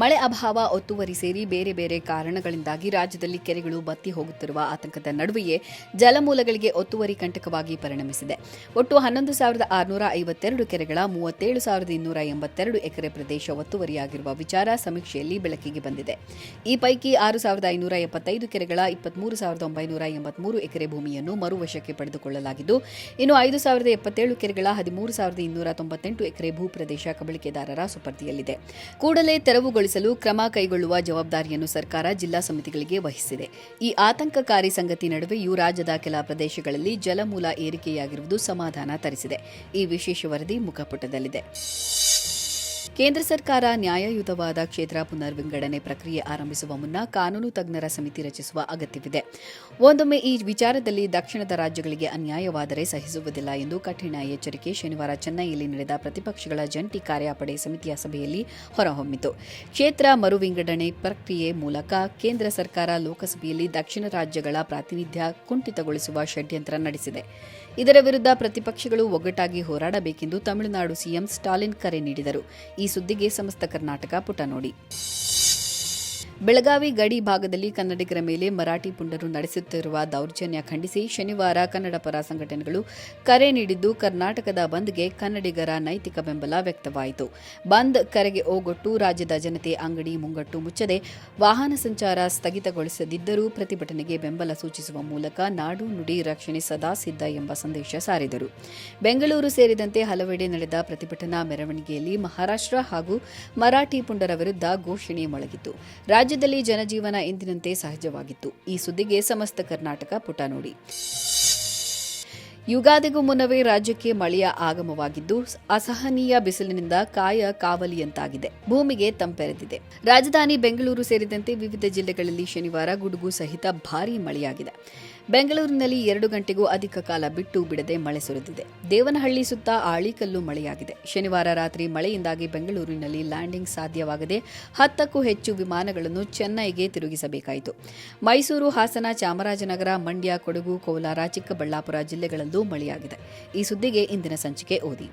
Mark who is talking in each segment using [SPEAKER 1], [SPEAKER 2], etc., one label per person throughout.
[SPEAKER 1] ಮಳೆ ಅಭಾವ ಒತ್ತುವರಿ ಸೇರಿ ಬೇರೆ ಬೇರೆ ಕಾರಣಗಳಿಂದಾಗಿ ರಾಜ್ಯದಲ್ಲಿ ಕೆರೆಗಳು ಬತ್ತಿ ಹೋಗುತ್ತಿರುವ ಆತಂಕದ ನಡುವೆಯೇ ಜಲಮೂಲಗಳಿಗೆ ಒತ್ತುವರಿ ಕಂಟಕವಾಗಿ ಪರಿಣಮಿಸಿದೆ. ಒಟ್ಟು ಹನ್ನೊಂದು ಸಾವಿರದ ಆರುನೂರ ಐವತ್ತೆರಡು ಕೆರೆಗಳ ಮೂವತ್ತೇಳು ಸಾವಿರದ ಇನ್ನೂರ ಎಂಬತ್ತೆರಡು ಎಕರೆ ಪ್ರದೇಶ ಒತ್ತುವರಿಯಾಗಿರುವ ವಿಚಾರ ಸಮೀಕ್ಷೆಯಲ್ಲಿ ಬೆಳಕಿಗೆ ಬಂದಿದೆ. ಈ ಪೈಕಿ ಆರು ಸಾವಿರದ ಐನೂರ ಎಪ್ಪತ್ತೈದು ಕೆರೆಗಳ ಇಪ್ಪತ್ಮೂರು ಸಾವಿರದ ಒಂಬೈನೂರ ಎಂಬತ್ಮೂರು ಎಕರೆ ಭೂಮಿಯನ್ನು ಮರುವಶಕ್ಕೆ ಪಡೆದುಕೊಳ್ಳಲಾಗಿದ್ದು, ಇನ್ನು ಐದು ಸಾವಿರದ ಎಪ್ಪತ್ತೇಳು ಕೆರೆಗಳ ಹದಿಮೂರು ಸಾವಿರದ ಇನ್ನೂರ ತೊಂಬತ್ತೆಂಟು ಎಕರೆ ಭೂ ಪ್ರದೇಶ ಕಬಳಿಕೆದಾರರ ಸುಪರ್ದಿಯಲ್ಲಿದೆ. ಕೂಡಲೇ ತೆರವುಗೊಳಿಸಲು ಕ್ರಮ ಕೈಗೊಳ್ಳುವ ಜವಾಬ್ದಾರಿಯನ್ನು ಸರ್ಕಾರ ಜಿಲ್ಲಾ ಸಮಿತಿಗಳಿಗೆ ವಹಿಸಿದೆ. ಈ ಆತಂಕಕಾರಿ ಸಂಗತಿ ನಡುವೆಯೂ ರಾಜ್ಯದ ಕೆಲ ಪ್ರದೇಶಗಳಲ್ಲಿ ಜಲಮೂಲ ಏರಿಕೆಯಾಗಿರುವುದು ಸಮಾಧಾನ ತರಿಸಿದೆ. ಈ ವಿಶೇಷ ವರದಿ ಮುಖಪುಟದಲ್ಲಿದೆ. ಕೇಂದ್ರ ಸರ್ಕಾರ ನ್ಯಾಯಯುತವಾದ ಕ್ಷೇತ್ರ ಪುನರ್ವಿಂಗಡಣೆ ಪ್ರಕ್ರಿಯೆ ಆರಂಭಿಸುವ ಮುನ್ನ ಕಾನೂನು ತಜ್ಞರ ಸಮಿತಿ ರಚಿಸುವ ಅಗತ್ಯವಿದೆ. ಒಂದೊಮ್ಮೆ ಈ ವಿಚಾರದಲ್ಲಿ ದಕ್ಷಿಣದ ರಾಜ್ಯಗಳಿಗೆ ಅನ್ಯಾಯವಾದರೆ ಸಹಿಸುವುದಿಲ್ಲ ಎಂದು ಕಠಿಣ ಎಚ್ಚರಿಕೆ ಶನಿವಾರ ಚೆನ್ನೈಯಲ್ಲಿ ನಡೆದ ಪ್ರತಿಪಕ್ಷಗಳ ಜಂಟಿ ಕಾರ್ಯಪಡೆ ಸಮಿತಿಯ ಸಭೆಯಲ್ಲಿ ಹೊರಹೊಮ್ಮಿತು. ಕ್ಷೇತ್ರ ಮರುವಿಂಗಡಣೆ ಪ್ರಕ್ರಿಯೆ ಮೂಲಕ ಕೇಂದ್ರ ಸರ್ಕಾರ ಲೋಕಸಭೆಯಲ್ಲಿ ದಕ್ಷಿಣ ರಾಜ್ಯಗಳ ಪ್ರಾತಿನಿಧ್ಯ ಕುಂಠಿತಗೊಳಿಸುವ ಷಡ್ಯಂತ್ರ ನಡೆಸಿದೆ. ಇದರ ವಿರುದ್ಧ ಪ್ರತಿಪಕ್ಷಗಳು ಒಗ್ಗಟ್ಟಾಗಿ ಹೋರಾಡಬೇಕೆಂದು ತಮಿಳುನಾಡು ಸಿಎಂ ಸ್ಟಾಲಿನ್ ಕರೆ ನೀಡಿದರು. ಸುದ್ದಿಗೆ ಸಮಸ್ತ ಕರ್ನಾಟಕ ಪುಟ ನೋಡಿ. ಬೆಳಗಾವಿ ಗಡಿ ಭಾಗದಲ್ಲಿ ಕನ್ನಡಿಗರ ಮೇಲೆ ಮರಾಠಿ ಪುಂಡರು ನಡೆಸುತ್ತಿರುವ ದೌರ್ಜನ್ಯ ಖಂಡಿಸಿ ಶನಿವಾರ ಕನ್ನಡ ಪರ ಸಂಘಟನೆಗಳು ಕರೆ ನೀಡಿದ್ದು, ಕರ್ನಾಟಕದ ಬಂದ್ಗೆ ಕನ್ನಡಿಗರ ನೈತಿಕ ಬೆಂಬಲ ವ್ಯಕ್ತವಾಯಿತು. ಬಂದ್ ಕರೆಗೆ ಓಗೊಟ್ಟು ರಾಜ್ಯದ ಜನತೆ ಅಂಗಡಿ ಮುಂಗಟ್ಟು ಮುಚ್ಚದೆ, ವಾಹನ ಸಂಚಾರ ಸ್ಥಗಿತಗೊಳಿಸದಿದ್ದರೂ ಪ್ರತಿಭಟನೆಗೆ ಬೆಂಬಲ ಸೂಚಿಸುವ ಮೂಲಕ ನಾಡು ನುಡಿ ರಕ್ಷಣೆ ಸದಾ ಸಿದ್ಧ ಎಂಬ ಸಂದೇಶ ಸಾರಿದರು. ಬೆಂಗಳೂರು ಸೇರಿದಂತೆ ಹಲವೆಡೆ ನಡೆದ ಪ್ರತಿಭಟನಾ ಮೆರವಣಿಗೆಯಲ್ಲಿ ಮಹಾರಾಷ್ಟ್ರ ಹಾಗೂ ಮರಾಠಿ ಪುಂಡರ ವಿರುದ್ಧ ಘೋಷಣೆ ಮೊಳಗಿತು ರಾಜ್ಯದಲ್ಲಿ ಜನಜೀವನ ಎಂದಿನಂತೆ ಸಹಜವಾಗಿತ್ತು. ಈ ಸುದ್ದಿಗೆ ಸಮಸ್ತ ಕರ್ನಾಟಕ ಪುಟ ನೋಡಿ. ಯುಗಾದಿಗೂ ಮುನ್ನವೇ ರಾಜ್ಯಕ್ಕೆ ಮಳೆಯ ಆಗಮವಾಗಿದ್ದು, ಅಸಹನೀಯ ಬಿಸಿಲಿನಿಂದ ಕಾಯ ಕಾವಲಿಯಂತಾಗಿದೆ. ಭೂಮಿಗೆ ತಂಪೆರೆದಿದೆ. ರಾಜಧಾನಿ ಬೆಂಗಳೂರು ಸೇರಿದಂತೆ ವಿವಿಧ ಜಿಲ್ಲೆಗಳಲ್ಲಿ ಶನಿವಾರ ಗುಡುಗು ಸಹಿತ ಭಾರೀ ಮಳೆಯಾಗಿದೆ. ಬೆಂಗಳೂರಿನಲ್ಲಿ ಎರಡು ಗಂಟೆಗೂ ಅಧಿಕ ಕಾಲ ಬಿಟ್ಟು ಬಿಡದೆ ಮಳೆ ಸುರಿದಿದೆ. ದೇವನಹಳ್ಳಿ ಸುತ್ತ ಆಳಿಕಲ್ಲು ಮಳೆಯಾಗಿದೆ. ಶನಿವಾರ ರಾತ್ರಿ ಮಳೆಯಿಂದಾಗಿ ಬೆಂಗಳೂರಿನಲ್ಲಿ ಲ್ಯಾಂಡಿಂಗ್ ಸಾಧ್ಯವಾಗದೆ ಹತ್ತಕ್ಕೂ ಹೆಚ್ಚು ವಿಮಾನಗಳನ್ನು ಚೆನ್ನೈಗೆ ತಿರುಗಿಸಬೇಕಾಯಿತು. ಮೈಸೂರು, ಹಾಸನ, ಚಾಮರಾಜನಗರ, ಮಂಡ್ಯ, ಕೊಡಗು, ಕೋಲಾರ, ಚಿಕ್ಕಬಳ್ಳಾಪುರ ಜಿಲ್ಲೆಗಳಲ್ಲೂ ಮಳೆಯಾಗಿದೆ. ಈ ಸುದ್ದಿಗೆ ಇಂದಿನ ಸಂಚಿಕೆ ಓದಿ.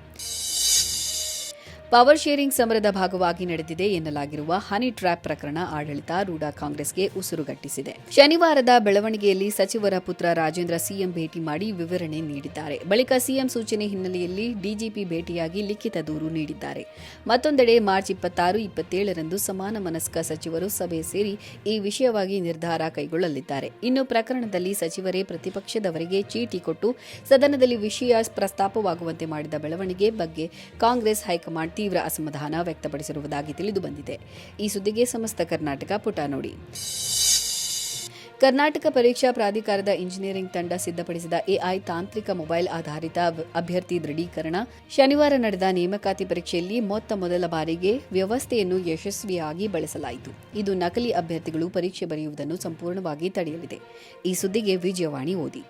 [SPEAKER 1] ಪವರ್ ಶೇರಿಂಗ್ ಸಮರದ ಭಾಗವಾಗಿ ನಡೆದಿದೆ ಎನ್ನಲಾಗಿರುವ ಹನಿ ಟ್ರ್ಯಾಪ್ ಪ್ರಕರಣ ಆಡಳಿತ ಆಡಳಿತಾರೂಢ ಕಾಂಗ್ರೆಸ್ಗೆ ಉಸಿರುಗಟ್ಟಿಸಿದೆ ಶನಿವಾರದ ಬೆಳವಣಿಗೆಯಲ್ಲಿ ಸಚಿವರ ಪುತ್ರ ರಾಜೇಂದ್ರ ಸಿಎಂ ಭೇಟಿ ಮಾಡಿ ವಿವರಣೆ ನೀಡಿದ್ದಾರೆ. ಬಳಿಕ ಸಿಎಂ ಸೂಚನೆ ಹಿನ್ನೆಲೆಯಲ್ಲಿ ಡಿಜಿಪಿ ಭೇಟಿಯಾಗಿ ಲಿಖಿತ ದೂರು ನೀಡಿದ್ದಾರೆ. ಮತ್ತೊಂದೆಡೆ ಮಾರ್ಚ್ ಇಪ್ಪತ್ತಾರು, ಇಪ್ಪತ್ತೇಳರಂದು ಸಮಾನ ಮನಸ್ಕ ಸಚಿವರು ಸಭೆ ಸೇರಿ ಈ ವಿಷಯವಾಗಿ ನಿರ್ಧಾರ ಕೈಗೊಳ್ಳಲಿದ್ದಾರೆ. ಇನ್ನು ಪ್ರಕರಣದಲ್ಲಿ ಸಚಿವರೇ ಪ್ರತಿಪಕ್ಷದವರಿಗೆ ಚೀಟಿ ಕೊಟ್ಟು ಸದನದಲ್ಲಿ ವಿಷಯ ಪ್ರಸ್ತಾಪವಾಗುವಂತೆ ಮಾಡಿದ ಬೆಳವಣಿಗೆ ಬಗ್ಗೆ ಕಾಂಗ್ರೆಸ್ ಹೈಕಮಾಂಡ್ ತೀವ್ರ ಅಸಮಾಧಾನ ವ್ಯಕ್ತಪಡಿಸಿರುವುದಾಗಿ ತಿಳಿದುಬಂದಿದೆ ಈ ಸುದ್ದಿಗೆ ಸಮಸ್ತ ಕರ್ನಾಟಕ ಪುಟ ನೋಡಿ. ಕರ್ನಾಟಕ ಪರೀಕ್ಷಾ ಪ್ರಾಧಿಕಾರದ ಇಂಜಿನಿಯರಿಂಗ್ ತಂಡ ಸಿದ್ಧಪಡಿಸಿದ ಎಐ ತಾಂತ್ರಿಕ ಮೊಬೈಲ್ ಆಧಾರಿತ ಅಭ್ಯರ್ಥಿ ದೃಢೀಕರಣ. ಶನಿವಾರ ನಡೆದ ನೇಮಕಾತಿ ಪರೀಕ್ಷೆಯಲ್ಲಿ ಮೊತ್ತ ಮೊದಲ ಬಾರಿಗೆ ವ್ಯವಸ್ಥೆಯನ್ನು ಯಶಸ್ವಿಯಾಗಿ ಬಳಸಲಾಯಿತು. ಇದು ನಕಲಿ ಅಭ್ಯರ್ಥಿಗಳು ಪರೀಕ್ಷೆ ಬರೆಯುವುದನ್ನು ಸಂಪೂರ್ಣವಾಗಿ ತಡೆಯಲಿದೆ. ಈ ಸುದ್ದಿಗೆ ವಿಜಯವಾಣಿ ಓದಿ.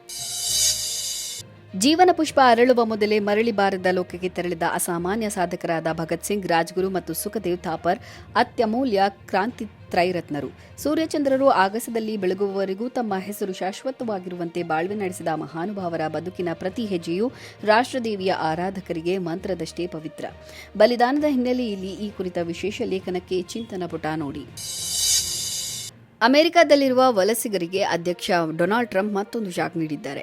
[SPEAKER 1] ಜೀವನ ಪುಷ್ಪ ಅರಳುವ ಮೊದಲೇ ಮರಳಿ ಬಾರದ ಲೋಕಕ್ಕೆ ತೆರಳಿದ ಅಸಾಮಾನ್ಯ ಸಾಧಕರಾದ ಭಗತ್ ಸಿಂಗ್, ರಾಜ್ಗುರು ಮತ್ತು ಸುಖದೇವ್ ಥಾಪರ್ ಅತ್ಯಮೂಲ್ಯ ಕ್ರಾಂತಿ ತ್ರೈರತ್ನರು. ಸೂರ್ಯಚಂದ್ರರು ಆಗಸದಲ್ಲಿ ಬೆಳಗುವವರೆಗೂ ತಮ್ಮ ಹೆಸರು ಶಾಶ್ವತವಾಗಿರುವಂತೆ ಬಾಳ್ವೆ ನಡೆಸಿದ ಮಹಾನುಭಾವರ ಬದುಕಿನ ಪ್ರತಿ ಹೆಜ್ಜೆಯು ರಾಷ್ಟ್ರದೇವಿಯ ಆರಾಧಕರಿಗೆ ಮಂತ್ರದಷ್ಟೇ ಪವಿತ್ರ. ಬಲಿದಾನದ ಹಿನ್ನೆಲೆಯಲ್ಲಿ ಈ ಕುರಿತ ವಿಶೇಷ ಲೇಖನಕ್ಕೆ ಚಿಂತನ ಪುಟ ನೋಡಿ. ಅಮೆರಿಕದಲ್ಲಿರುವ ವಲಸಿಗರಿಗೆ ಅಧ್ಯಕ್ಷ ಡೊನಾಲ್ಡ್ ಟ್ರಂಪ್ ಮತ್ತೊಂದು ಶಾಕ್ ನೀಡಿದ್ದಾರೆ.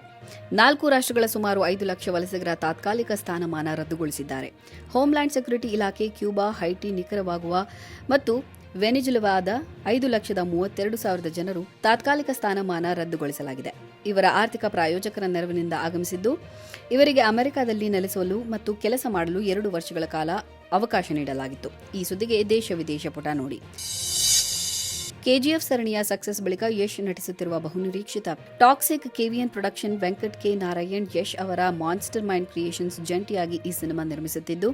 [SPEAKER 1] ನಾಲ್ಕು ರಾಷ್ಟ್ರಗಳ ಸುಮಾರು ಐದು ಲಕ್ಷ ವಲಸಿಗರ ತಾತ್ಕಾಲಿಕ ಸ್ಥಾನಮಾನ ರದ್ದುಗೊಳಿಸಿದ್ದಾರೆ. ಹೋಮ್ಲ್ಯಾಂಡ್ ಸೆಕ್ಯುರಿಟಿ ಇಲಾಖೆ ಕ್ಯೂಬಾ, ಹೈಟಿ ನಿಖರವಾಗುವ ಮತ್ತು ವೆನಿಜುಲವಾದ ಐದು ಲಕ್ಷದ ಮೂವತ್ತೆರಡು ಸಾವಿರದ ಜನರು ತಾತ್ಕಾಲಿಕ ಸ್ಥಾನಮಾನ ರದ್ದುಗೊಳಿಸಲಾಗಿದೆ. ಇವರ ಆರ್ಥಿಕ ಪ್ರಾಯೋಜಕರ ನೆರವಿನಿಂದ ಆಗಮಿಸಿದ್ದು, ಇವರಿಗೆ ಅಮೆರಿಕದಲ್ಲಿ ನೆಲೆಸಲು ಮತ್ತು ಕೆಲಸ ಮಾಡಲು ಎರಡು ವರ್ಷಗಳ ಕಾಲ ಅವಕಾಶ ನೀಡಲಾಗಿತ್ತು. ಈ ಸುದ್ದಿಗೆ ದೇಶ ವಿದೇಶ ಪುಟ ನೋಡಿ. ಕೆಜಿಎಫ್ ಸರಣಿಯ ಸಕ್ಸಸ್ ಬಳಿಕ ಯಶ್ ನಟಿಸುತ್ತಿರುವ ಬಹುನಿರೀಕ್ಷಿತ Toxic KVN production Venkat K Narayan, Yash ಅವರ ಮಾನ್ಸ್ಟರ್ ಮೈಂಡ್ ಕ್ರಿಯೇಷನ್ಸ್ ಜಂಟಿಯಾಗಿ ಈ ಸಿನಿಮಾ ನಿರ್ಮಿಸುತ್ತಿದ್ದು,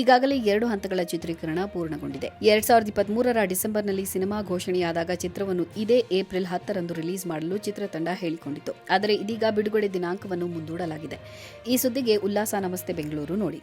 [SPEAKER 1] ಈಗಾಗಲೇ ಎರಡು ಹಂತಗಳ ಚಿತ್ರೀಕರಣ ಪೂರ್ಣಗೊಂಡಿದೆ. ಎರಡ್ ಸಾವಿರದ ಇಪ್ಪತ್ಮೂರರ ಡಿಸೆಂಬರ್ನಲ್ಲಿ ಸಿನಿಮಾ ಘೋಷಣೆಯಾದಾಗ ಚಿತ್ರವನ್ನು ಇದೇ ಏಪ್ರಿಲ್ ಹತ್ತರಂದು ರಿಲೀಸ್ ಮಾಡಲು ಚಿತ್ರತಂಡ ಹೇಳಿಕೊಂಡಿತ್ತು. ಆದರೆ ಇದೀಗ ಬಿಡುಗಡೆ ದಿನಾಂಕವನ್ನು ಮುಂದೂಡಲಾಗಿದೆ. ಈ ಸುದ್ದಿಗೆ ಉಲ್ಲಾಸ, ನಮಸ್ತೆ, ಬೆಂಗಳೂರು, ನೋಡಿ.